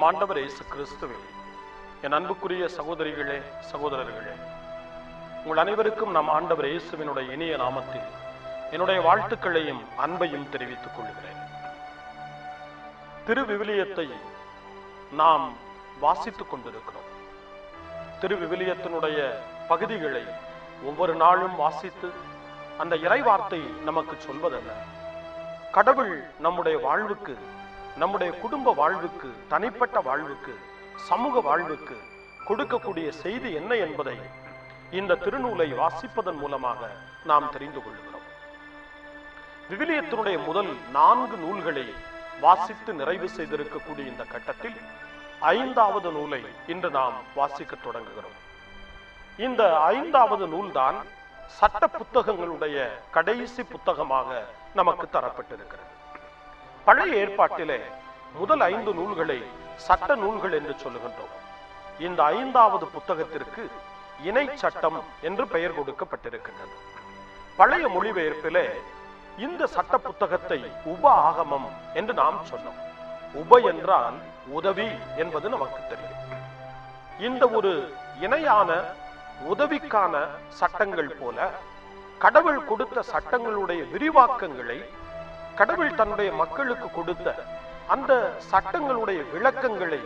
நம் ஆண்டவர் இயேசு கிறிஸ்துவில் என் அன்புக்குரிய சகோதரிகளே சகோதரர்களே உங்கள் அனைவருக்கும் நம் ஆண்டவர் இயேசுவினுடைய இனிய நாமத்தில் என்னுடைய வாழ்த்துக்களையும் அன்பையும் தெரிவித்துக் கொள்கிறேன். திருவிவிலியத்தை நாம் வாசித்துக் கொண்டிருக்கிறோம். திருவிவிலியத்தினுடைய பகுதிகளை ஒவ்வொரு நாளும் வாசித்து அந்த இறைவார்த்தை நமக்கு சொல்வதல்ல கடவுள் நம்முடைய வாழ்வுக்கு நம்முடைய குடும்ப வாழ்வுக்கு தனிப்பட்ட வாழ்வுக்கு சமூக வாழ்வுக்கு கொடுக்கக்கூடிய செய்தி என்ன என்பதை இந்த திருநூலை வாசிப்பதன் மூலமாக நாம் தெரிந்து கொள்கிறோம். விவிலியத்தினுடைய முதல் நான்கு நூல்களை வாசித்து நிறைவு செய்திருக்கக்கூடிய இந்த கட்டத்தில் ஐந்தாவது நூலை இன்று நாம் வாசிக்க தொடங்குகிறோம். இந்த ஐந்தாவது நூல்தான் சட்ட புத்தகங்களுடைய கடைசி புத்தகமாக நமக்கு தரப்பட்டிருக்கிறது. பழைய ஏற்பாட்டிலே முதல் ஐந்து நூல்களை சட்ட நூல்கள் என்று சொல்லுகின்றோம். இந்த ஐந்தாவது புத்தகத்திற்கு இணை சட்டம் என்று பெயர் கொடுக்கப்பட்டிருக்கின்றது. பழைய மொழிபெயர்ப்பிலே இந்த சட்ட புத்தகத்தை உப ஆகமம் என்று நாம் சொன்னோம். உப என்றால் உதவி என்பது நமக்கு தெரியும். இந்த ஒரு இணையான உதவிக்கான சட்டங்கள் போல கடவுள் கொடுத்த சட்டங்களுடைய விரிவாக்கங்களை கடவுள் தன்னுடைய மக்களுக்கு கொடுத்த அந்த சட்டங்களுடைய விளக்கங்களை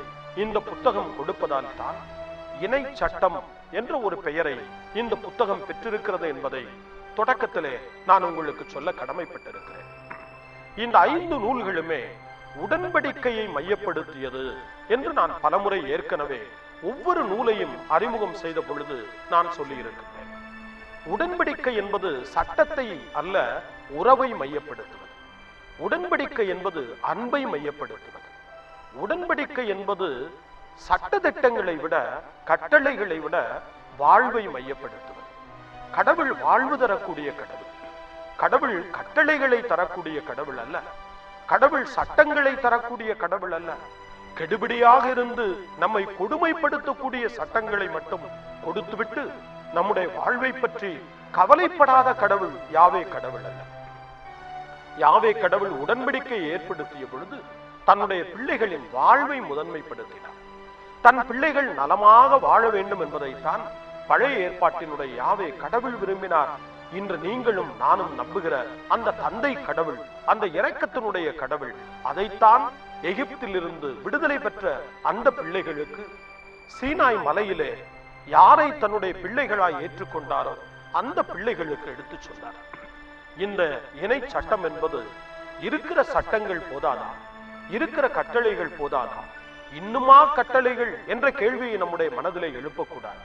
இந்த புத்தகம் கொடுப்பதால் தான் இணை சட்டம் என்ற ஒரு பெயரை இந்த புத்தகம் பெற்றிருக்கிறது என்பதை தொடக்கத்திலே நான் உங்களுக்கு சொல்ல கடமைப்பட்டிருக்கிறேன். இந்த ஐந்து நூல்களுமே உடன்படிக்கையை மையப்படுத்தியது என்று நான் பலமுறை ஏற்கனவே ஒவ்வொரு நூலையும் அறிமுகம் செய்த பொழுது நான் சொல்லியிருக்கிறேன். உடன்படிக்கை என்பது சட்டத்தை அல்ல உறவை மையப்படுத்தும் உடன்படிக்கை என்பது அன்பை மையப்படுத்துவது. உடன்படிக்கை என்பது சட்ட திட்டங்களை விட கட்டளைகளை விட வாழ்வை மையப்படுத்துவது. கடவுள் வாழ்வு தரக்கூடிய கடவுள். கடவுள் கட்டளைகளை தரக்கூடிய கடவுள் அல்ல. கடவுள் சட்டங்களை தரக்கூடிய கடவுள் அல்ல. கெடுபிடியாக இருந்து நம்மை கொடுமைப்படுத்தக்கூடிய சட்டங்களை மட்டும் கொடுத்துவிட்டு நம்முடைய வாழ்வை பற்றி கவலைப்படாத கடவுள் யாவே கடவுள் அல்ல. யாவே கடவுள் உடன்படிக்கை ஏற்படுத்திய பொழுது தன்னுடைய பிள்ளைகளின் வாழ்வை முதன்மைப்படுத்தினார். தன் பிள்ளைகள் நலமாக வாழ வேண்டும் என்பதைத்தான் பழைய ஏற்பாட்டினுடைய யாவே கடவுள் விரும்பினார். இன்று நீங்களும் நானும் நம்புகிற அந்த தந்தை கடவுள் அந்த இறக்கத்தினுடைய கடவுள் அதைத்தான் எகிப்திலிருந்து விடுதலை பெற்ற அந்த பிள்ளைகளுக்கு சீனாய் மலையிலே யாரை தன்னுடைய பிள்ளைகளாய் ஏற்றுக்கொண்டாரோ அந்த பிள்ளைகளுக்கு எடுத்துச் சொன்னார். இந்த இணை சட்டம் என்பது இருக்கிற சட்டங்கள் போதாதா? இருக்கிற கட்டளைகள் போதாதா? இன்னுமா கட்டளைகள் என்ற கேள்வியை நம்முடைய மனதிலே எழுப்பக்கூடாது.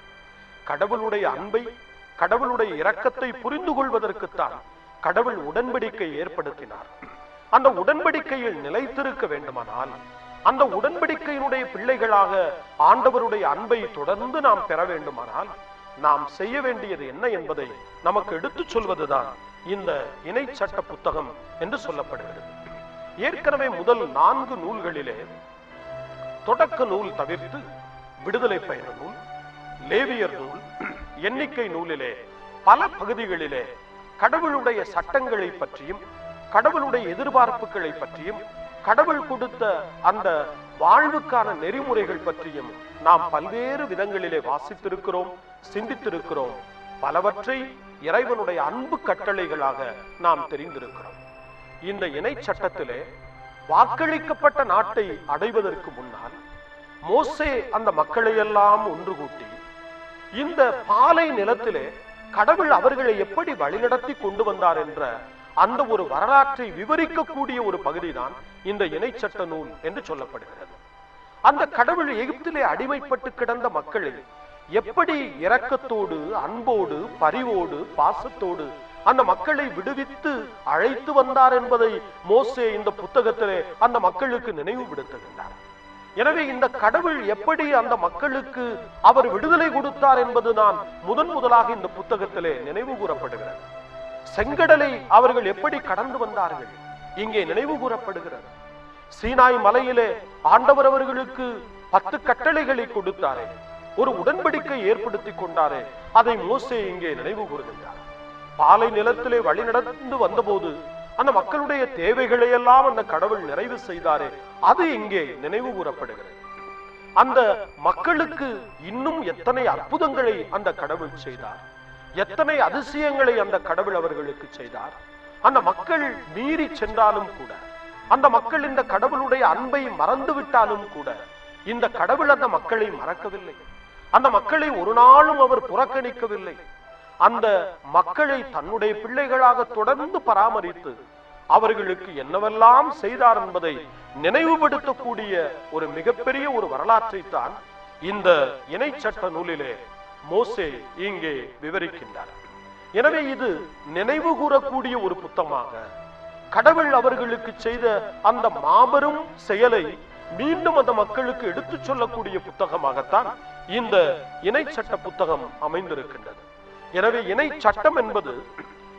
கடவுளுடைய அன்பை கடவுளுடைய இரக்கத்தை புரிந்து கொள்வதற்குத்தான் கடவுள் உடன்படிக்கை ஏற்படுத்தினார். அந்த உடன்படிக்கையில் நிலைத்திருக்க வேண்டுமானால் அந்த உடன்படிக்கையினுடைய பிள்ளைகளாக ஆண்டவருடைய அன்பை தொடர்ந்து நாம் பெற வேண்டுமானால் நாம் செய்ய வேண்டியது என்ன என்பதை நமக்கு எடுத்துச் சொல்வதுதான் இந்த இணை சட்ட புத்தகம் என்று சொல்லப்படுகிறது. ஏற்கனவே முதல் நான்கு நூல்களிலே தொடக்க நூல் தவிர்த்து விடுதலை பயண நூல் லேவியர் நூல் எண்ணிக்கை நூலிலே பல பகுதிகளிலே கடவுளுடைய சட்டங்களை பற்றியும் கடவுளுடைய எதிர்பார்ப்புகளை பற்றியும் கடவுள் கொடுத்த அந்த வாழ்வுக்கான நெறிமுறைகள் பற்றியும் நாம் பல்வேறு விதங்களிலே வாசித்திருக்கிறோம். சிந்தித்திருக்கிறோம். பலவற்றை இறைவனுடைய அன்பு கட்டளைகளாக நாம் தெரிந்திருக்கிறோம். இந்த இணை சட்டத்திலே வாக்களிக்கப்பட்ட நாட்டை அடைவதற்கு முன்னால் மோசே அந்த மக்களையெல்லாம் ஒன்று கூட்டி இந்த பாலை நிலத்திலே கடவுள் அவர்களை எப்படி வழிநடத்தி கொண்டு வந்தார் என்ற அந்த ஒரு வரலாற்றை விவரிக்கக்கூடிய ஒரு பகுதிதான் இந்த இணை சட்ட நூல் என்று சொல்லப்படுகிறது. அந்த கடவுள் எகிப்திலே அடிமைப்பட்டு கிடந்த மக்களை எப்படி இரக்கத்தோடு அன்போடு பரிவோடு பாசத்தோடு அந்த மக்களை விடுவித்து அழைத்து வந்தார் என்பதை மோசே இந்த புத்தகத்திலே அந்த மக்களுக்கு நினைவுபடுத்துகின்றார் எனவே இந்த கடவுள் எப்படி அந்த மக்களுக்கு அவர் விடுதலை கொடுத்தார் என்பதுதான் முதன் முதலாக இந்த புத்தகத்திலே நினைவு கூறப்படுகிறது. செங்கடலை அவர்கள் எப்படி கடந்து வந்தார்கள்? இங்கே நினைவு கூறப்படுகிறது. சீனாய் மலையிலே ஆண்டவர் அவர்களுக்கு பத்து கட்டளைகளை கொடுத்தாரே. ஒரு உடன்படிக்கை ஏற்படுத்தி கொண்டாரே. அதை மோசே இங்கே நினைவு கூறுகின்றார். பாலை நிலத்திலே வழி நடந்து வந்தபோது அந்த மக்களுடைய தேவைகளை எல்லாம் அந்த கடவுள் நிறைவு செய்தாரே. அது இங்கே நினைவு கூறப்படுகிறது. அந்த மக்களுக்கு இன்னும் எத்தனை அற்புதங்களை அந்த கடவுள் செய்தார்? எத்தனை அதிசயங்களை அந்த கடவுள் அவர்களுக்கு செய்தார்? அந்த மக்கள் மீறி சென்றாலும் கூட அந்த மக்கள் இந்த கடவுளுடைய அன்பை மறந்து விட்டாலும் கூட இந்த கடவுள் அந்த மக்களை மறக்கவில்லை. அந்த மக்களை ஒரு நாளும் அவர் புறக்கணிக்கவில்லை. அந்த மக்களை தன்னுடைய பிள்ளைகளாக தொடர்ந்து பராமரித்து அவர்களுக்கு என்னவெல்லாம் செய்தார் என்பதை நினைவுபடுத்தக்கூடிய ஒரு மிகப்பெரிய ஒரு வரலாற்றை தான் இந்த இணை சட்ட நூலிலே மோசே இங்கே விவரிக்கின்றார். எனவே இது நினைவு கூறக்கூடிய ஒரு புத்தமாக கடவுள் அவர்களுக்கு செய்த அந்த மாபெரும் செயலை மீண்டும் அந்த மக்களுக்கு எடுத்துச் சொல்லக்கூடிய புத்தகமாகத்தான் இந்த இணை சட்ட புத்தகம் அமைந்திருக்கின்றது. எனவே இணை சட்டம் என்பது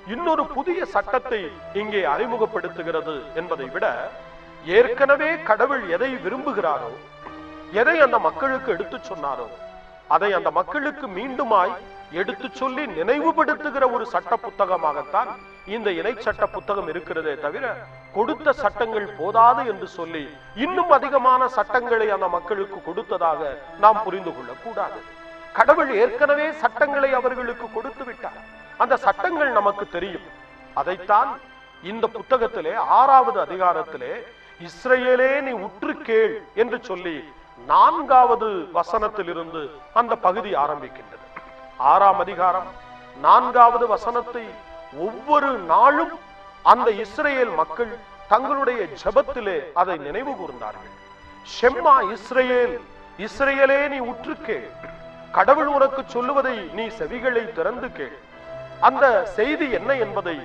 இன்னொரு புதிய சட்டத்தை இங்கே அறிமுகப்படுத்துகிறது என்பதை விட ஏற்கனவே கடவுள் எதை விரும்புகிறாரோ எதை அந்த மக்களுக்கு எடுத்துச் சொன்னாரோ அதை அந்த மக்களுக்கு மீண்டுமாய் எடுத்து சொல்லி நினைவுபடுத்துகிற ஒரு சட்ட புத்தகமாகத்தான் இந்த இணை சட்ட புத்தகம் இருக்கிறதே தவிர கொடுத்த சட்டங்கள் போதாது என்று சொல்லி இன்னும் அதிகமான சட்டங்களை அந்த மக்களுக்கு கொடுத்ததாக நாம் புரிந்து கொள்ளக் கூடாது கடவுள் ஏற்கனவே சட்டங்களை அவர்களுக்கு கொடுத்து விட்டார். அந்த சட்டங்கள் நமக்கு தெரியும். அதைத்தான் இந்த புத்தகத்திலே ஆறாவது அதிகாரத்திலே இஸ்ரேலே நீ உற்று கேள் என்று சொல்லி நான்காவது வசனத்திலிருந்து அந்த பகுதி ஆரம்பிக்கின்றது. ஆறாம் அதிகாரம் நான்காவது வசனத்தை ஒவ்வொரு நாளும் அந்த இஸ்ரேல் மக்கள் தங்களுடைய ஜெபத்திலே அதை நினைவு கூர்ந்தார்கள். ஷெம்மா இஸ்ரேல் இஸ்ரேலே நீ உற்று கேள் கடவுள் உனக்கு சொல்லுவதை நீ செவிகளை திறந்து கேள் அந்த செய்தி என்ன என்பதை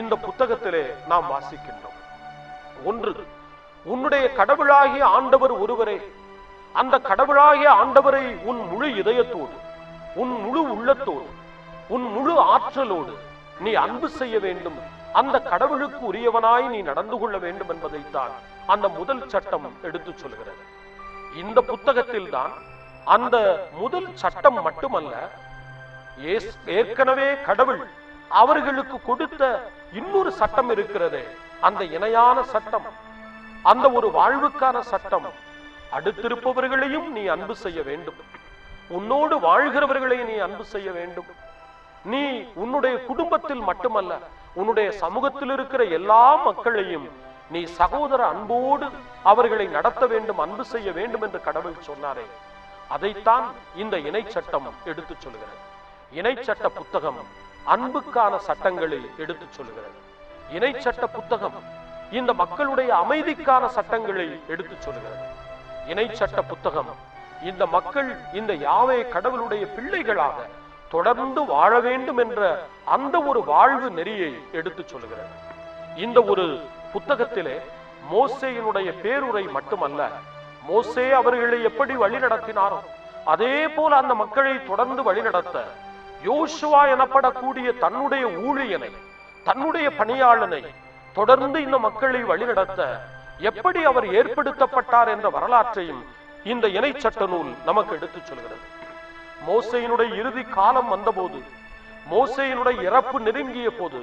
இந்த புத்தகத்திலே நாம் வாசிக்கின்றோம். ஒன்று உன்னுடைய கடவுளாகிய ஆண்டவர் ஒருவரே. அந்த கடவுளாகிய ஆண்டவரை உன் முழு இதயத்தோடு உன் முழு உள்ளத்தோடு உன் முழு ஆற்றலோடு நீ அன்பு செய்ய வேண்டும். அந்த கடவுளுக்கு உரியவனாய் நீ நடந்து கொள்ள வேண்டும் என்பதைத்தான் அந்த முதல் சட்டம் எடுத்து சொல்கிறது. இந்த புத்தகத்தில் தான் அந்த முதல் சட்டம் மட்டுமல்ல ஏற்கனவே கடவுள் அவர்களுக்கு கொடுத்த இன்னொரு சட்டம் இருக்கிறதே அந்த இணையான சட்டம். அந்த ஒரு வாழ்வுக்கான சட்டம். அடுத்திருப்பவர்களையும் நீ அன்பு செய்ய வேண்டும். உன்னோடு வாழ்கிறவர்களை நீ அன்பு செய்ய வேண்டும். நீ உன்னுடைய குடும்பத்தில் மட்டுமல்ல உன்னுடைய சமூகத்தில் இருக்கிற எல்லா மக்களையும் நீ சகோதர அன்போடு அவர்களை நடத்த வேண்டும் அன்பு செய்ய வேண்டும் என்று கடவுள் சொன்னாரே. அதைத்தான் இந்த இணை சட்டம் எடுத்து சொல்கிறது. இணை சட்ட புத்தகம் அன்புக்கான சட்டங்களை எடுத்து சொல்கிறது. இணை சட்ட புத்தகம் இந்த மக்களுடைய அமைதிக்கான சட்டங்களை எடுத்து சொல்கிறது. இணை சட்ட புத்தகம் இந்த மக்கள் இந்த யாவே கடவுளுடைய பிள்ளைகளாக தொடர்ந்து வாழ வேண்டும் என்ற அந்த ஒரு வாழ்வு நெறியை எடுத்து சொல்கிறது இந்த ஒரு புத்தகத்திலே மோசேயினுடைய பேருரை மட்டுமல்ல மோசே அவர்களை எப்படி வழிநடத்தினாரோ அதே போல அந்த மக்களை தொடர்ந்து வழிநடத்த யோசுவா எனப்படக்கூடிய தன்னுடைய ஊழியனை தன்னுடைய பணியாளனை தொடர்ந்து இந்த மக்களை வழிநடத்த எப்படி அவர் ஏற்படுத்தப்பட்டார் என்ற வரலாற்றையும் இந்த இணை சட்ட நூல் நமக்கு எடுத்துச் சொல்கிறது. மோசையினுடைய இறுதி காலம் வந்தபோது மோசையினுடைய இறப்பு நெருங்கிய போது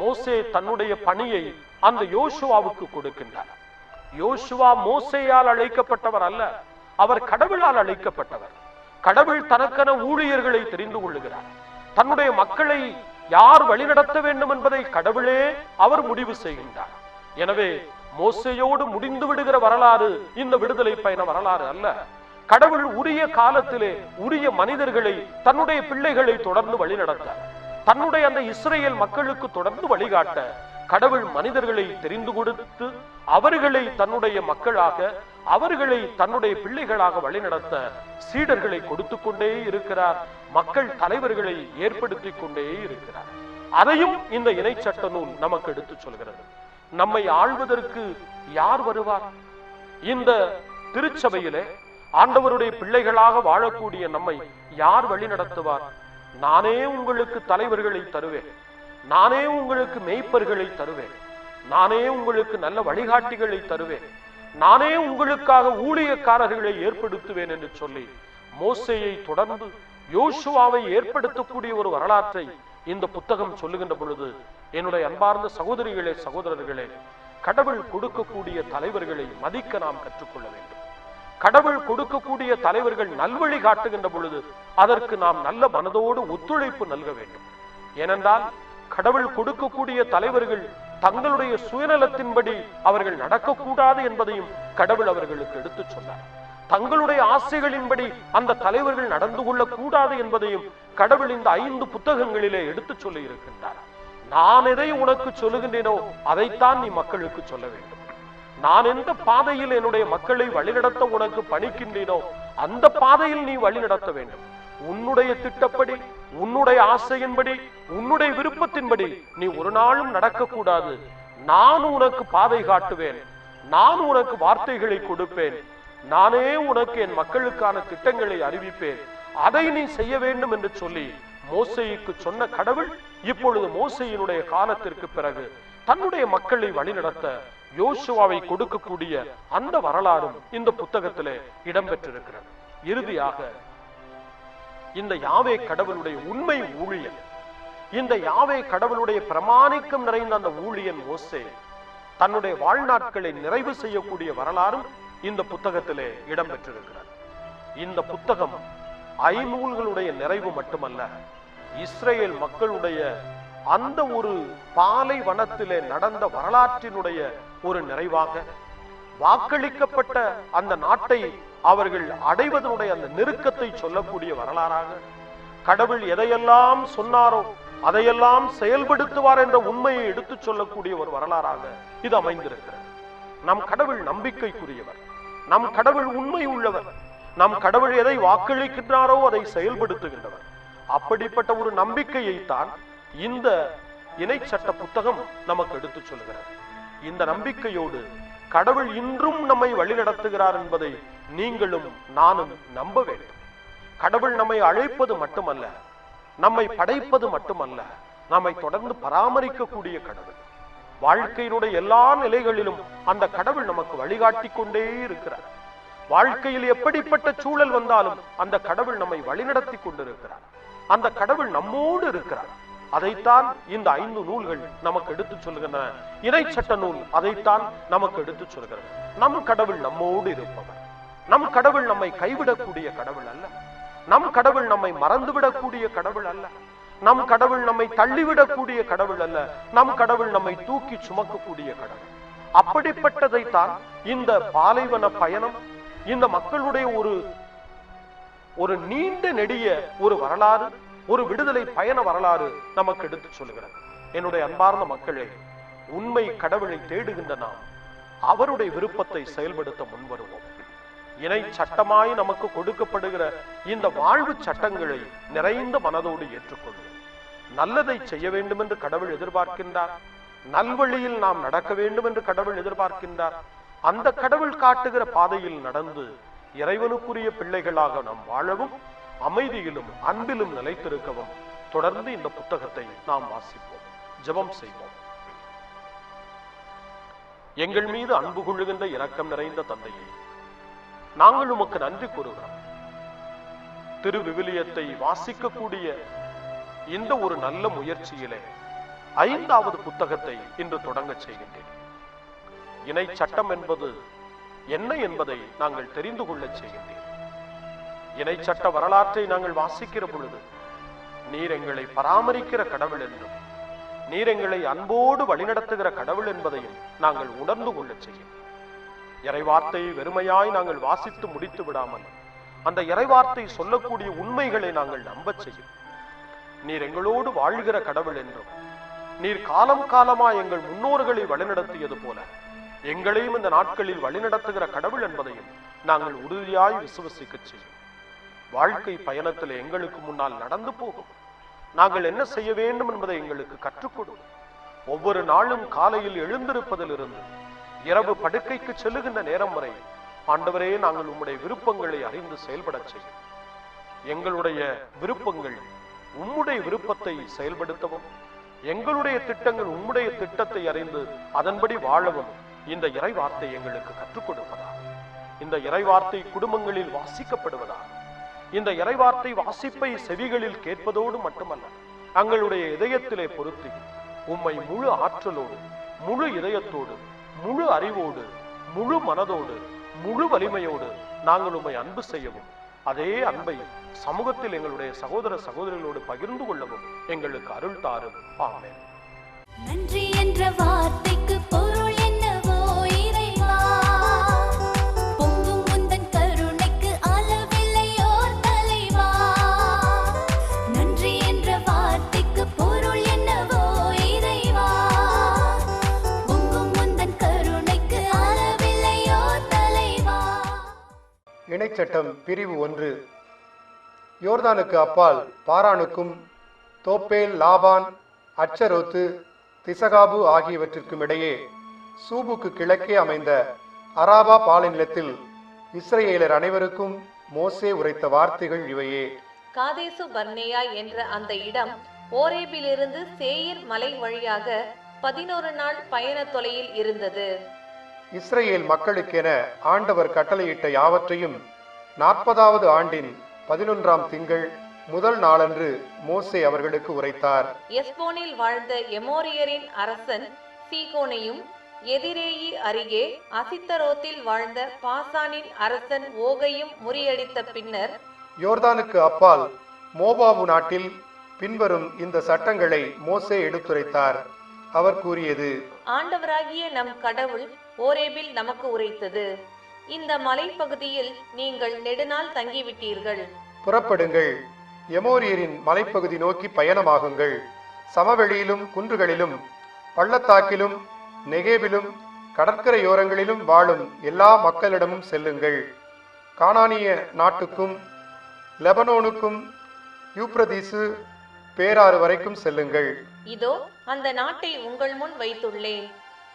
மோசே தன்னுடைய பணியை அந்த யோசுவாவுக்கு கொடுக்கின்றார். யோசுவா மோசையால் அழைக்கப்பட்டவர் அல்ல அவர் கடவுளால் அழைக்கப்பட்டவர். கடவுள் தனக்கென ஊழியர்களை தெரிந்து கொள்ளுகிறார். தன்னுடைய மக்களை யார் வழிநடத்த வேண்டும் என்பதை கடவுளே அவர் முடிவு செய்கின்றார். எனவே மோசையோடு முடிந்து விடுகிற வரலாறு இந்த விடுதலை பயண வரலாறு அல்ல. கடவுள் உரிய காலத்திலே உரிய மனிதர்களை தன்னுடைய பிள்ளைகளை தொடர்ந்து வழிநடத்த தன்னுடைய அந்த இஸ்ரேல் மக்களுக்கு தொடர்ந்து வழிகாட்ட கடவுள் மனிதர்களை தெரிந்து கொடுத்து அவர்களை தன்னுடைய மக்களாக அவர்களை தன்னுடைய பிள்ளைகளாக வழிநடத்த சீடர்களை கொடுத்து கொண்டே இருக்கிறார் மக்கள் தலைவர்களை ஏற்படுத்தி கொண்டே இருக்கிறார். அதையும் இந்த இணை சட்ட நூல் நமக்கு எடுத்து சொல்கிறது. நம்மை ஆள்வதற்கு யார் வருவார்? இந்த திருச்சபையிலே ஆண்டவருடைய பிள்ளைகளாக வாழக்கூடிய நம்மை யார் வழி நடத்துவார்? நானே உங்களுக்கு தலைவர்களை தருவேன். நானே உங்களுக்கு மெய்ப்பர்களை தருவேன். நானே உங்களுக்கு நல்ல வழிகாட்டிகளை தருவேன். நானே உங்களுக்காக ஊழியக்காரர்களை ஏற்படுத்துவேன் என்று சொல்லி மோசையை தொடர்ந்து யோசுவாவை ஏற்படுத்தக்கூடிய ஒரு வரலாற்றை இந்த புத்தகம் சொல்லுகின்ற பொழுது என்னுடைய அன்பார்ந்த சகோதரிகளே சகோதரர்களே கடவுள் கொடுக்கக்கூடிய தலைவர்களை மதிக்க நாம் கற்றுக்கொள்ள வேண்டும். கடவுள் கொடுக்கக்கூடிய தலைவர்கள் நல்வழி காட்டுகின்ற பொழுது அதற்கு நாம் நல்ல மனதோடு ஒத்துழைப்பு நல்க வேண்டும். ஏனென்றால் கடவுள் கொடுக்கக்கூடிய தலைவர்கள் தங்களுடைய சுயநலத்தின்படி அவர்கள் நடக்கக்கூடாது என்பதையும் கடவுள் அவர்களுக்கு எடுத்துச் சொன்னார். தங்களுடைய ஆசைகளின்படி அந்த தலைவர்கள் நடந்து கொள்ளக்கூடாது என்பதையும் கடவுள் இந்த ஐந்து புத்தகங்களிலே எடுத்துச் சொல்லி இருக்கின்றார் நான் எதை உனக்கு சொல்லுகின்றேனோ அதைத்தான் நீ மக்களுக்கு சொல்ல வேண்டும். நான் எந்த பாதையில் என்னுடைய மக்களை வழிநடத்த உனக்கு பணிக்கின்றேனோ அந்த பாதையில் நீ வழிநடத்த வேண்டும். உன்னுடைய திட்டப்படி உன்னுடைய ஆசையின்படி உன்னுடைய விருப்பத்தின்படி நீ ஒரு நாளும் நடக்கக்கூடாது. நான் உனக்கு பாதை காட்டுவேன். நான் உனக்கு வார்த்தைகளை கொடுப்பேன். நானே உனக்கு என் மக்களுக்கான திட்டங்களை அறிவிப்பேன். அதை நீ செய்ய வேண்டும் என்று சொல்லி மோசைக்கு சொன்ன கடவுள் இப்பொழுது மோசையினுடைய காலத்திற்கு பிறகு தன்னுடைய மக்களை வழிநடத்த யோசுவாவை கொடுக்கக்கூடிய அந்த வரலாறும் இந்த புத்தகத்திலே இடம்பெற்றிருக்கிறது. இறுதியாக இந்த யாவே கடவுளுடைய உண்மை ஊழியன் இந்த யாவே கடவுளுடைய பிரமாணிக்கம் நிறைந்த அந்த ஊழியன் ஓசே தன்னுடைய வாழ்நாட்களை நிறைவு செய்யக்கூடிய வரலாறும் இந்த புத்தகத்திலே இடம்பெற்றிருக்கிறது. இந்த புத்தகம் ஐநூல்களுடைய நிறைவு மட்டுமல்ல இஸ்ரேல் மக்களுடைய அந்த ஒரு பாலைவனத்திலே நடந்த வரலாற்றினுடைய ஒரு நிறைவாக வாக்களிக்கப்பட்ட அந்த நாட்டை அவர்கள் அடைவதனுடைய அந்த நெருக்கத்தை சொல்லக்கூடிய வரலாறாக கடவுள் எதையெல்லாம் சொன்னாரோ அதையெல்லாம் செயல்படுத்துவார் என்ற உண்மையை எடுத்துச் சொல்லக்கூடிய ஒரு வரலாறாக இது அமைந்திருக்கிறது. நம் கடவுள் நம்பிக்கைக்குரியவர். நம் கடவுள் உண்மை உள்ளவர். நம் கடவுள் எதை வாக்களிக்கின்றாரோ அதை செயல்படுத்துகின்றவர். அப்படிப்பட்ட ஒரு நம்பிக்கையைத்தான் இந்த இணை சட்ட புத்தகம் நமக்கு எடுத்து சொல்கிறது இந்த நம்பிக்கையோடு கடவுள் இன்றும் நம்மை வழிநடத்துகிறார் என்பதை நீங்களும் நானும் நம்ப வேண்டும். கடவுள் நம்மை அழைப்பது மட்டுமல்ல நம்மை படைப்பது மட்டுமல்ல நம்மை தொடர்ந்து பராமரிக்கக்கூடிய கடவுள். வாழ்க்கையினுடைய எல்லா நிலைகளிலும் அந்த கடவுள் நமக்கு வழிகாட்டி கொண்டே இருக்கிறார். வாழ்க்கையில் எப்படிப்பட்ட சூழல் வந்தாலும் அந்த கடவுள் நம்மை வழிநடத்தி கொண்டிருக்கிறார். அந்த கடவுள் நம்மோடு இருக்கிறார். அதைத்தான் இந்த ஐந்து நூல்கள் நமக்கு எடுத்துச் சொல்கின்றன இறை சட்ட நூல் அதைத்தான் நமக்கு எடுத்துச் சொல்கிறது நம் கடவுள் நம்மோடு இருப்பவர். நம் கடவுள் நம்மை கைவிடக்கூடிய கடவுள் அல்ல. நம் கடவுள் நம்மை மறந்துவிடக்கூடிய கடவுள் அல்ல. நம் கடவுள் நம்மை தள்ளிவிடக்கூடிய கடவுள் அல்ல. நம் கடவுள் நம்மை தூக்கி சுமக்கக்கூடிய கடவுள். அப்படிப்பட்டதைத்தான் இந்த பாலைவன பயணம் இந்த மக்களுடைய ஒரு ஒரு நீண்ட நெடிய ஒரு வரலாறு ஒரு விடுதலை பயண வரலாறு நமக்கு எடுத்து சொல்கிறது என்னுடைய அன்பார்ந்த மக்களே உண்மை கடவுளை தேடுகின்ற நாம் அவருடைய விருப்பத்தை செயல்படுத்த முன்வருவோம். இணை சட்டமாய் நமக்கு கொடுக்கப்படுகிற இந்த வாழ்வு சட்டங்களை நிறைந்த மனதோடு ஏற்றுக்கொள்வோம். நல்லதை செய்ய வேண்டும் என்று கடவுள் எதிர்பார்க்கின்றார். நல்வழியில் நாம் நடக்க வேண்டும் என்று கடவுள் எதிர்பார்க்கின்றார். அந்த கடவுள் காட்டுகிற பாதையில் நடந்து இறைவனுக்குரிய பிள்ளைகளாக நாம் வாழவும் அமைதியிலும் அன்பிலும் நிலைத்திருக்கவும். தொடர்ந்து இந்த புத்தகத்தை நாம் வாசிப்போம். ஜபம் செய்வோம். எங்கள் மீது அன்பு கொள்ளுகின்ற இரக்கம் நிறைந்த தந்தையே நாங்கள் உமக்கு நன்றி கூறுகிறோம். திரு விவிலியத்தை வாசிக்கக்கூடிய இந்த ஒரு நல்ல முயற்சியிலே ஐந்தாவது புத்தகத்தை இன்று தொடங்க செய்கின்றேன். இணை சட்டம் என்பது என்ன என்பதை நாங்கள் தெரிந்து கொள்ள செய்கின்றேன். இணை சட்ட வரலாற்றை நாங்கள் வாசிக்கிற பொழுது நீர் எங்களை பராமரிக்கிற கடவுள் என்றும் நீர் எங்களை அன்போடு வழிநடத்துகிற கடவுள் என்பதையும் நாங்கள் உணர்ந்து கொள்ளச் செய்யும். இறைவார்த்தையை வெறுமையாய் நாங்கள் வாசித்து முடித்து விடாமல் அந்த இறைவார்த்தை சொல்லக்கூடிய உண்மைகளை நாங்கள் நம்பச் செய்யும். நீர் எங்களோடு வாழ்கிற கடவுள் என்றும் நீர் காலம் காலமா எங்கள் முன்னோர்களை வழிநடத்தியது போல எங்களையும் இந்த நாட்களில் வழிநடத்துகிற கடவுள் என்பதையும் நாங்கள் உறுதியாய் விசுவசிக்க செய்யும். வாழ்க்கை பயணத்தில் எங்களுக்கு முன்னால் நடந்து போகும். நாங்கள் என்ன செய்ய வேண்டும் என்பதை எங்களுக்கு கற்றுக்கொடு ஒவ்வொரு நாளும் காலையில் எழுந்திருப்பதிலிருந்து இரவு படுக்கைக்கு செல்லுகின்ற நேரம் வரை ஆண்டவரே நாங்கள் உம்முடைய விருப்பங்களை அறிந்து செயல்படச் செய்யும். எங்களுடைய விருப்பங்கள் உம்முடைய விருப்பத்தை செயல்படுத்தவும் எங்களுடைய திட்டங்கள் உம்முடைய திட்டத்தை அறிந்து அதன்படி வாழவும் இந்த இறை வார்த்தை எங்களுக்கு கற்றுக் கொடுப்பதா இந்த இறைவார்த்தை குடும்பங்களில் வாசிக்கப்படுவதா இந்த இறைவார்த்தை வாசிப்பை செவிகளில் கேட்பதோடு மட்டுமல்ல தங்களுடைய இதயத்திலே பொருத்தி உம்மை முழு ஆற்றலோடு முழு இதயத்தோடு முழு அறிவோடு முழு மனதோடு முழு வலிமையோடு நாங்கள் உம்மை அன்பு செய்யவும் அதே அன்பை சமூகத்தில் எங்களுடைய சகோதர சகோதரிகளோடு பகிர்ந்து கொள்ளவும் எங்களுக்கு அருள் தாரும். ஆமென். நன்றி என்ற வார்த்தைக்கு பொருள் இணைச்சட்டம் பிரிவு ஒன்று. யோர்தானுக்கு அப்பால் பாரானுக்கும் தோப்பேல் லாபான் அச்சரோத்து திசகாபு ஆகியவற்றிற்கும் இடையே சூபுக்கு கிழக்கே அமைந்த அராபா பாலைநிலத்தில் இஸ்ரேலர் அனைவருக்கும் மோசே உரைத்த வார்த்தைகள் இவையே. காதேசு பர்னேயா என்ற அந்த இடம் ஓரேபிலிருந்து சேயர் மலை வழியாக பதினோரு நாள் பயண தொலையில் இருந்தது. இஸ்ரவேல் மக்களுக்கென ஆண்டவர் கட்டளையிட்ட யாவற்றையும் நாற்பதாவது ஆண்டின் பதினொன்றாம் திங்கள் முதல் நாளன்று மோசே அவர்களுக்கு உரைத்தார். எஸ்போனில் வாழ்ந்த எமோரியரின் அரசன் சீகோனையும் எதிரேயி அருகே அசித்தரோத்தில் வாழ்ந்த பாசானின் அரசன் ஓகையும் முறியடித்த பின்னர் யோர்தானுக்கு அப்பால் மோபாபு நாட்டில் பின்வரும் இந்த சட்டங்களை மோசே எடுத்துரைத்தார். அவர் கூறியது ஆண்டவராகிய நம் கடவுள் ஓரேபில் நமக்கு உரைத்தது. இந்த மலைப்பகுதியில் நீங்கள் நெடுநாள் தங்கிவிட்டீர்கள். புறப்படுங்கள். எமோரியரின் மலைப்பகுதி நோக்கி பயணமாகுங்கள். சமவெளியிலும் குன்றுகளிலும் பள்ளத்தாக்கிலும் நெகேபிலும் கடற்கரையோரங்களிலும் வாழும் எல்லா மக்களிடமும் செல்லுங்கள். கானானிய நாட்டுக்கும் லெபனோனுக்கும் யூப்ரதீசு பேராறு வரைக்கும் செல்லுங்கள். இதோ அந்த நாட்டை உங்கள் முன் வைத்துள்ளேன்.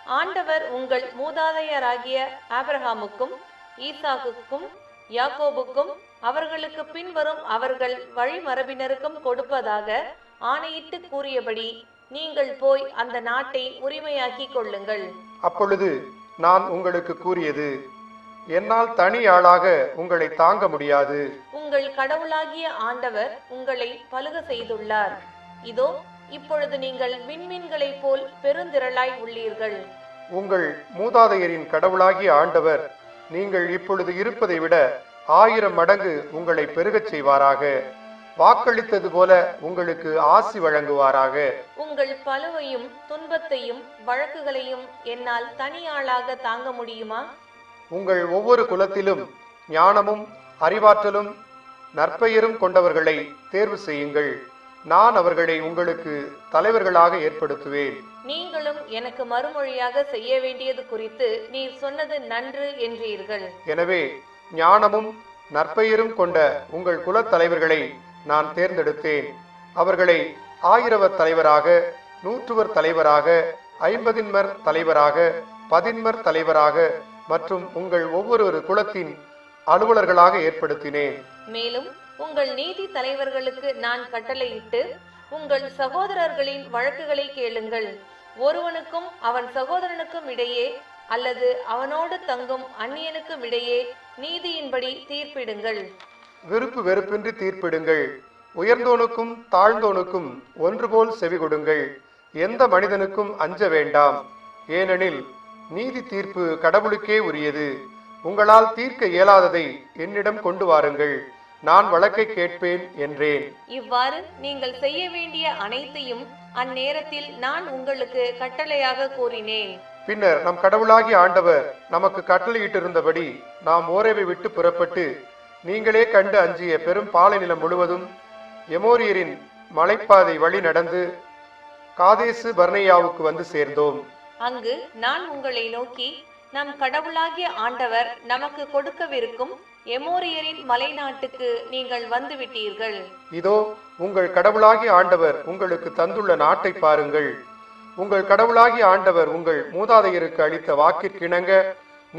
ஆண்டவர் உங்கள் மூதாதையராகிய ஆபிரகாமுக்கும் ஈசாக்குக்கும் யாக்கோபுக்கும் அவர்களுக்கு பின்வரும் அவர்கள் வழிமரபினருக்கும் கொடுப்பதாக ஆணையிட்டு கூறியபடி நீங்கள் போய் அந்த நாட்டை உரிமையாக்கிக் கொள்ளுங்கள். அப்பொழுது நான் உங்களுக்கு கூறியது என்னால் தனி ஆளாக உங்களை தாங்க முடியாது. உங்கள் கடவுளாகிய ஆண்டவர் உங்களை பலுக செய்துள்ளார். இதோ இப்பொழுது நீங்கள் விண்மீன்களைப் போல் பெருந்திரளாய் உள்ளீர்கள். உங்கள் மூதாதையரின் கடவுளாகிய ஆண்டவர் நீங்கள் இப்பொழுது இருப்பதை விட ஆயிரம் மடங்கு உங்களை பெருகச் செய்வாராக. வாக்களித்தது போல உங்களுக்கு ஆசி வழங்குவாராக. உங்கள் பலுவையும் துன்பத்தையும் வழக்குகளையும் என்னால் தனியாளாக தாங்க முடியுமா? உங்கள் ஒவ்வொரு குலத்திலும் ஞானமும் அறிவாற்றலும் நற்பெயரும் கொண்டவர்களை தேர்வு செய்யுங்கள். நான் அவர்களை உங்களுக்கு தலைவர்களாக ஏற்படுத்துவேன். நீங்களும் எனக்கு மறுமொழியாக செய்ய வேண்டியது குறித்து நீர் சொன்னது நன்று என்றீர்கள். எனவே ஞானமும் நற்பெயரும் கொண்ட உங்கள் குலத் தலைவர்களை நான் தேர்ந்தெடுத்தேன். அவர்களை ஆயிரவர் தலைவராக நூற்றுவர் தலைவராக ஐம்பதின்மர் தலைவராக பதின்மர் தலைவராக மற்றும் உங்கள் ஒவ்வொரு குலத்தின் அலுவலர்களாக ஏற்படுத்தினேன். மேலும் உங்கள் நீதி தலைவர்களுக்கு நான் கட்டளையிட்டு உங்கள் சகோதரர்களின் வழக்குகளை கேளுங்கள். ஒருவனுக்கும் அவன் சகோதரனுக்கும் இடையே அல்லது அவனோடு தங்கும் அந்நியனுக்கும் இடையே நீதியின்படி தீர்ப்பிடுங்கள். விருப்பு வெறுப்பின்றி தீர்ப்பிடுங்கள். உயர்ந்தோனுக்கும் தாழ்ந்தோனுக்கும் ஒன்றுபோல் செவி கொடுங்கள். எந்த மனிதனுக்கும் அஞ்ச வேண்டாம். ஏனெனில் நீதி தீர்ப்பு கடவுளுக்கே உரியது. உங்களால் தீர்க்க இயலாததை என்னிடம் கொண்டு வாருங்கள். நான் வழக்கை கேட்பேன் என்றேன். இவ்வாறு நீங்கள் செய்ய வேண்டிய அனைத்தையும் அந்நேரத்தில் நான் உங்களுக்கு கட்டளையாக கூறினேன். பின்னர் நம் கடவுளாகிய ஆண்டவர் நமக்கு கட்டளையிட்டிருந்தபடி நாம் ஓரேவை விட்டு புறப்பட்டு நீங்களே கண்டு அஞ்சிய பெரும் பாலைநிலம் முழுவதும் எமோரியரின் மலைப்பாதை வழி நடந்து காதேசு பர்னேயாவுக்கு வந்து சேர்ந்தோம். அங்கு நான் உங்களை நோக்கி நம் கடவுளாகிய ஆண்டவர் நமக்கு கொடுக்கவிருக்கும் எமோரியரின் மலைநாட்டுக்கு நீங்கள் வந்துவிட்டீர்கள். இதோ உங்கள் கடவுளாகிய ஆண்டவர் உங்களுக்கு தந்துள்ள நாட்டை பாருங்கள். உங்கள் கடவுளாகிய ஆண்டவர் உங்கள் மூதாதையருக்கு அளித்த வாக்கிற்கிணங்க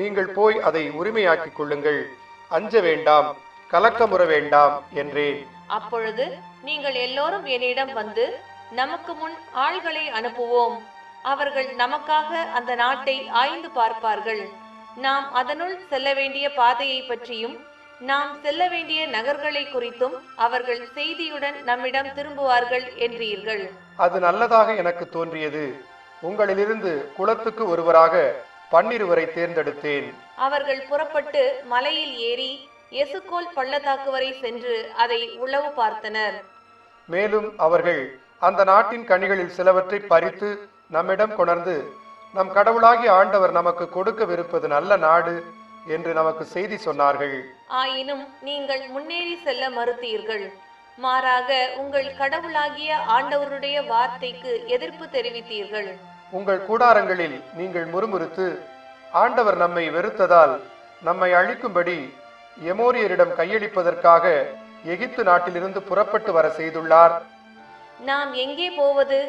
நீங்கள் போய் அதை உரிமையாக்கிக் கொள்ளுங்கள். அஞ்ச வேண்டாம் கலக்கமுற வேண்டாம் என்றேன். அப்பொழுது நீங்கள் எல்லோரும் என்னிடம் வந்து நமக்கு முன் ஆள்களை அனுப்புவோம். அவர்கள் நமக்காக அந்த நாட்டை ஆய்ந்து பார்ப்பார்கள். நாம் அதனுள் செல்ல வேண்டிய பாதையை பற்றியும் நாம் செல்ல வேண்டிய நகர்களை குறித்தும் அவர்கள் செய்தியுடன் நம்மிடம் திரும்புவார்கள் என்றீர்கள். அது நல்லதாக எனக்கு தோன்றியது. உங்களிலிருந்து குலத்துக்கு ஒருவராக பன்னிருவரை தேர்ந்தெடுத்தேன். அவர்கள் புறப்பட்டு மலையில் ஏறி எசுக்கோல் பள்ளத்தாக்கு வரை சென்று அதை உளவு பார்த்தனர். மேலும் அவர்கள் அந்த நாட்டின் கனிகளில் சிலவற்றை பறித்து நம்மிடம் கொணர்ந்து நம் கடவுளாகிய ஆண்டவர் நமக்கு கொடுக்கவிருப்பது நல்ல நாடு என்று நமக்கு செய்தி சொன்னார்கள். ஆயினும் நீங்கள் முன்னேறி செல்ல மறுத்தீர்கள். மாறாக உங்கள் கடவுளாகிய ஆண்டவருடைய வார்த்தைக்கு எதிர்ப்பு தெரிவித்தீர்கள். உங்கள் கூடாரங்களில் நீங்கள் முறுமுறுத்து ஆண்டவர் நம்மை வெறுத்ததால் நம்மை அழிக்கும்படி எமோரியரிடம் கையளிப்பதற்காக எகிப்து நாட்டிலிருந்து புறப்பட்டு வர செய்துள்ளார். நாம் எங்கே போவது?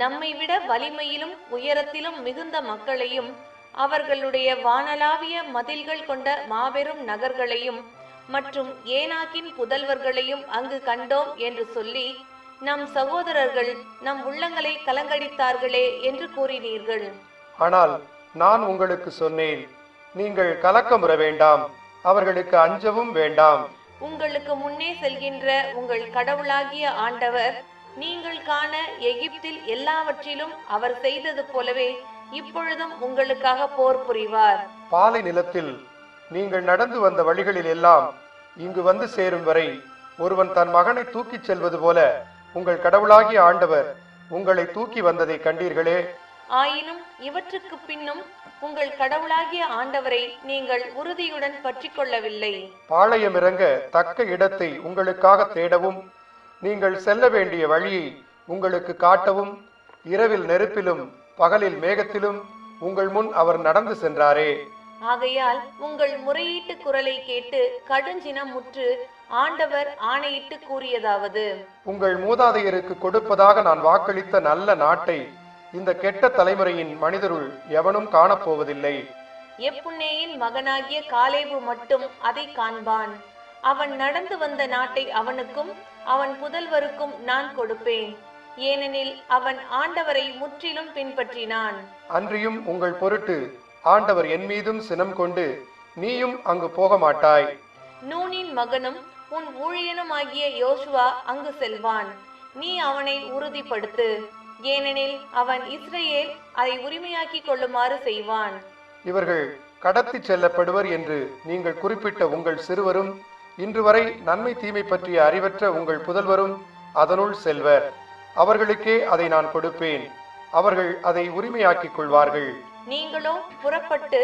நம்மை விட வலிமையிலும் உயரத்திலும் மிகுந்த மக்களையும் அவர்களுடைய வானளாவிய மதில்கள் கொண்ட மாபெரும் நகர்களையும் மற்றும் ஏனாக்கின் புதல்வர்களையும் அங்கு கண்டோம் என்று சொல்லி நம் சகோதரர்கள் நம் உள்ளங்களை கலங்கடித்தார்களே என்று கூறினீர்கள். ஆனால் நான் உங்களுக்கு சொன்னேன் நீங்கள் கலக்கமுற வேண்டாம் அவர்களுக்கு அஞ்சவும் வேண்டாம். உங்களுக்கு முன்னே செல்கின்ற உங்கள் கடவுளாகிய ஆண்டவர் நீங்கள் காண எகிப்தில் எல்லாவற்றிலும் அவர் செய்தது போலவே இப்பொழுதும் உங்களுக்காக போர் புரிவார். பாலை நிலத்தில் நீங்கள் நடந்து வந்த வழிகளில் எல்லாம் இங்கு வந்து சேரும் வரை ஒருவன் தன் மகனை தூக்கிச் செல்வது போல உங்கள் கடவுளாகிய ஆண்டவர் உங்களை தூக்கி வந்ததை கண்டீர்களே. ஆயினும் இவற்றுக்கு பின்னும் உங்கள் கடவுளாகிய ஆண்டவரை நீங்கள் உறுதியுடன் பற்றிக் கொள்ளவில்லை. பாளையம் இறங்க தக்க இடத்தை உங்களுக்காக தேடவும் நீங்கள் செல்ல வேண்டிய வழியை உங்களுக்கு காட்டவும் இரவில் நெருப்பிலும் பகலில் மேகத்திலும் உங்கள் முன் அவர் நடந்து சென்றாரே. ஆகையால் உங்கள் முறையீட்டு குரலை கேட்டு கடுஞ்சினம் முற்று ஆண்டவர் ஆணையிட்டு கூறியதாவது. உங்கள் மூதாதையருக்கு கொடுப்பதாக நான் வாக்களித்த நல்ல நாட்டை இந்த கெட்ட தலைமுறையின் மனிதருள் எவனும் காணப்போவதில்லை. எப்புன்னேயின் மகனாகிய காலேபு மட்டும் அதை காண்பான். அவன் நடந்து வந்த நாட்டை அவனுக்கும் அவன் புதல்வருக்கும் நான் கொடுப்பேன். ஏனெனில் அவன் ஆண்டவரை முற்றிலும் பின்பற்றினான். அன்றியும் உங்கள் பொருட்டு ஆண்டவர் என் மீதும் சினம் கொண்டு நீயும் அங்கு போக மாட்டாய் நூனின் மகனும் உன் ஊழியனுமாகிய யோசுவா அங்கு செல்வான். நீ அவனை உறுதிப்படுத்து. ஏனெனில் அவன் இஸ்ரவேல் அதை உரிமையாக்கிக் கொள்ளுமாறு செய்வான். இவர்கள் கடத்தி செல்லப்படுவர் என்று நீங்கள் குறிப்பிட்ட உங்கள் சிறுவரும் இன்று வரை நன்மை தீமை பற்றிய அறிவற்ற உங்கள் புதல்வரும் அதனுள் செல்வர். அவர்களுக்கே அதை நான் கொடுப்பேன். அவர்கள் அதை உரிமையாக்கிக் கொள்வார்கள். நீங்களோ புறப்பட்டு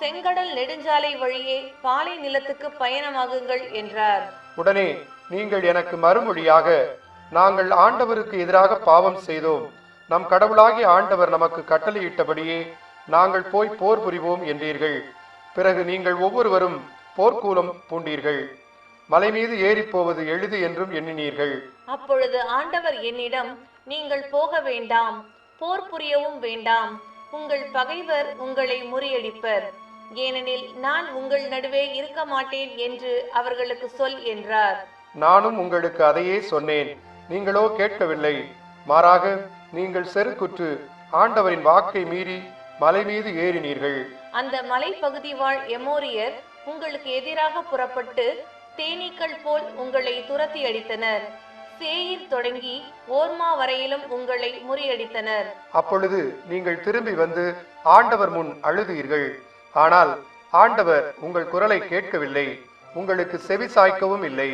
செங்கடல் நெடுஞ்சாலை வழியே பாலை நிலத்துக்கு பயணமாகுங்கள் என்றார். உடனே நீங்கள் எனக்கு மறுமொழியாக நாங்கள் ஆண்டவருக்கு எதிராக பாவம் செய்தோம். நம் கடவுளாகிய ஆண்டவர் நமக்கு கட்டளையிட்டபடியே நாங்கள் போய் போர் புரிவோம் என்றீர்கள். பிறகு நீங்கள் ஒவ்வொருவரும் போர்க்கூலம் பூண்டீர்கள். மலை மீது ஏறிப் போவது எளிது என்றும் எண்ணினீர்கள். அப்பொழுது ஆண்டவர் என்னிடம் நீங்கள் போக வேண்டாம் போர் புரியவும் வேண்டாம் உங்கள் பகைவர் உங்களை முறியடிப்பர். ஏனெனில் நான் உங்கள் நடுவே இருக்க மாட்டேன் என்று அவர்களுக்கு சொல் என்றார். நானும் உங்களுக்கு அதையே சொன்னேன். நீங்களோ கேட்கவில்லை. மாறாக நீங்கள் செருக்குற்று ஆண்டவரின் வாக்கை மீறி மலை மீது ஏறினீர்கள். அந்த மலைப்பகுதி வாழ் எமோரியர் உங்களுக்கு எதிராக புறப்பட்டு தேனீக்கள் போல் உங்களை துரத்தி அடித்தனர் சேயிர் தொடங்கி ஓர்மா வரையிலும் உங்களை முறியடித்தனர். அப்பொழுது நீங்கள் திரும்பி வந்து ஆண்டவர் முன் அழுதீர்கள். ஆனால் ஆண்டவர் உங்கள் குரலை கேட்கவில்லை. உங்களுக்கு செவி சாய்க்கவும் இல்லை.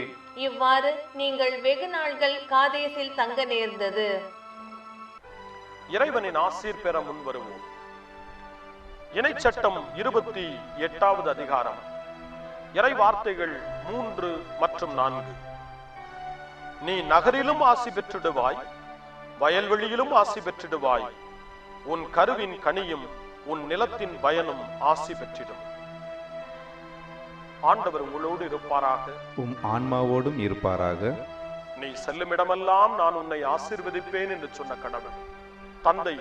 இவ்வாறு நீங்கள் வெகு நாள்கள் காதேசில் தங்க நேர்ந்தது. இறைவனின் ஆசீர் பெற முன் வருவோம். இணைச்சட்டம் இருபத்தி எட்டாவது அதிகாரம். இறை வார்த்தைகள் மூன்று மற்றும் நான்கு. நீ நகரிலும் ஆசி பெற்றிடுவாய் வயல்வெளியிலும் ஆசி பெற்றிடுவாய். உன் கருவின் கனியும் உன் நிலத்தின் பயனும் ஆசி பெற்றிடும். ஆண்டவர் உங்களோடு இருப்பாராக. உம் ஆன்மாவோடும் இருப்பாராக. நீ செல்லுமிடமெல்லாம் நான் உன்னை ஆசீர்வதிப்பேன் என்று சொன்ன கடவுள் தந்தை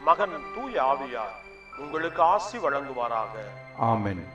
மகன் தூய ஆவியார் உங்களுக்கு ஆசி வழங்குவாராக. ஆமென்.